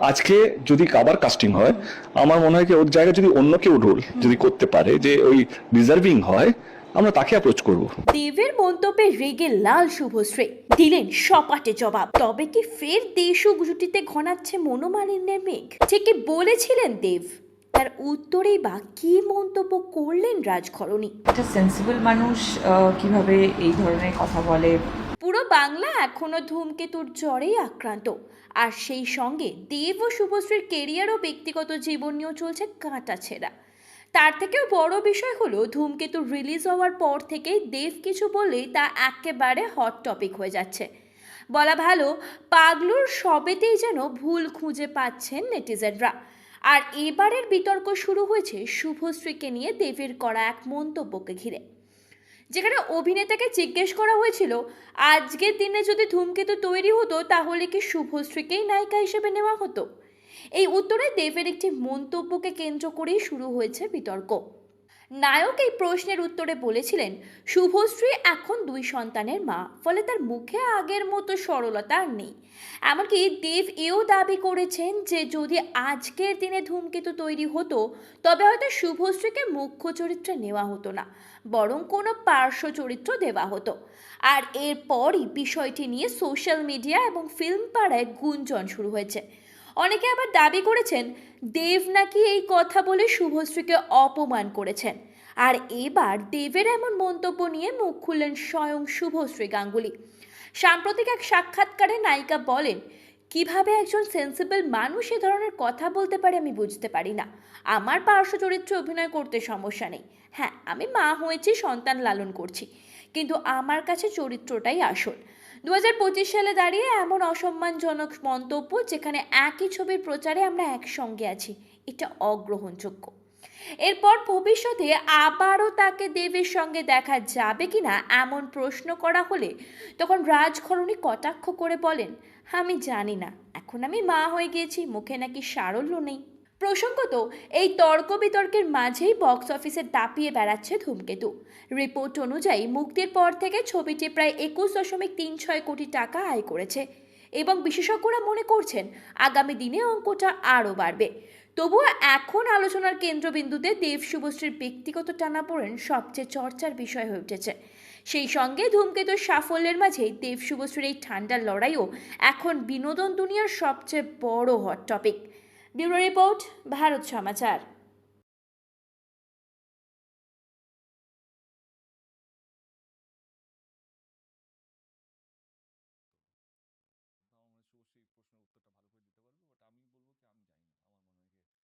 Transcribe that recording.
আজকে যদি কাবার কাস্টিং হয় আমার মনে হয় কি ওর জায়গায় যদি অন্য কেউ রোল যদি করতে পারে যে ওই ডিজার্ভিং হয় আমরা তাকে অ্যাপ্রোচ করব। দেবের মন্তব্যে রেগে লাল শুভশ্রী। দিলেন সপাটে জবাব। তবে কি ফের দেশু ও জুটিতে ঘনাচ্ছে মনোমালিন্যের মেঘ? ঠিকই বলেছিলেন দেব? তার উত্তরেই বা কি মন্তব্য করলেন রাজখরণী একটা সেন্সিবল মানুষ আহ, কীভাবে এই ধরনের কথা বলে? পুরো বাংলা এখনও ধূমকেতুর জ্বরেই আক্রান্ত। আর সেই সঙ্গে দেব ও শুভশ্রীর কেরিয়ার ও ব্যক্তিগত জীবন নিয়েও চলছে কাঁটা ছেঁড়া। তার থেকেও বড় বিষয় হলো ধূমকেতু রিলিজ হওয়ার পর থেকেই দেব কিছু বললেই তা একেবারে হট টপিক হয়ে যাচ্ছে। বলা ভালো, পাগলুর সবেতেই যেন ভুল খুঁজে পাচ্ছেন নেটিজেনরা। আর এবারের বিতর্ক শুরু হয়েছে শুভশ্রীকে নিয়ে দেবের করা এক মন্তব্যকে ঘিরে। যেখানে অভিনেতাকে জিজ্ঞেস করা হয়েছিল, আজকের দিনে যদি ধূমকেতু তৈরি হতো, তাহলে কি শুভশ্রীকেই নায়িকা হিসেবে নেওয়া হতো? এই উত্তরে দেবের একটি মন্তব্যকে কেন্দ্র করেই শুরু হয়েছে বিতর্ক। নায়ক এই প্রশ্নের উত্তরে বলেছিলেন, শুভশ্রী এখন দুই সন্তানের মা, ফলে তার মুখে আগের মতো সরলতা আর নেই। এমনকি দেব এও দাবি করেছেন যে, যদি আজকের দিনে ধূমকেতু তৈরি হতো, তবে হয়তো শুভশ্রীকে মুখ্য চরিত্রে নেওয়া হতো না, বরং কোনো পার্শ্ব চরিত্র দেওয়া হতো। আর এরপরই বিষয়টি নিয়ে সোশ্যাল মিডিয়া এবং ফিল্ম পাড়ায় গুঞ্জন শুরু হয়েছে। অনেকে আবার দাবি করেছেন দেব নাকি এই কথা বলে শুভশ্রীকে অপমান করেছেন। আর এবার দেবের এমন মন্তব্য নিয়ে মুখ খুললেন স্বয়ং শুভশ্রী গাঙ্গুলি। সাম্প্রতিক এক সাক্ষাৎকারে নায়িকা বলেন, কীভাবে একজন সেন্সিবল মানুষ এ ধরনের কথা বলতে পারে আমি বুঝতে পারি না। আমার পার্শ্ব চরিত্রে অভিনয় করতে সমস্যা নেই। হ্যাঁ আমি মা হয়েছি, সন্তান লালন করছি। কিন্তু আমার কাছে চরিত্রটাই আসল। দু হাজার পঁচিশ সালে দাঁড়িয়ে এমন অসম্মানজনক মন্তব্য যেখানে একই ছবির প্রচারে আমরা একসঙ্গে আছি। এটা অগ্রহণযোগ্য। এরপর ভবিষ্যতে আবারও তাকে দেবের সঙ্গে দেখা যাবে কিনা এমন প্রশ্ন করা হলে তখন রাজখরণী কটাক্ষ করে বলেন, আমি জানি না। এখন আমি মা হয়ে গিয়েছি, মুখে নাকি সারল্য নেই। প্রসঙ্গত, এই তর্ক বিতর্কের মাঝেই বক্স অফিসে দাপিয়ে বেড়াচ্ছে ধূমকেতু। রিপোর্ট অনুযায়ী, মুক্তির পর থেকে ছবিটি প্রায় একুশ দশমিক তিন ছয় কোটি টাকা আয় করেছে এবং বিশেষজ্ঞরা মনে করছেন, আগামী দিনে অঙ্কটা আরও বাড়বে। তবুও এখন আলোচনার কেন্দ্রবিন্দুতে দেব শুভশ্রীর ব্যক্তিগত টানাপোড়েন সবচেয়ে চর্চার বিষয় হয়ে উঠেছে। সেই সঙ্গে ধূমকেতুর সাফল্যের মাঝেই দেব শুভশ্রীর এই ঠান্ডার লড়াইও এখন বিনোদন দুনিয়ার সবচেয়ে বড় hot topic bureau report Bharat Samachar.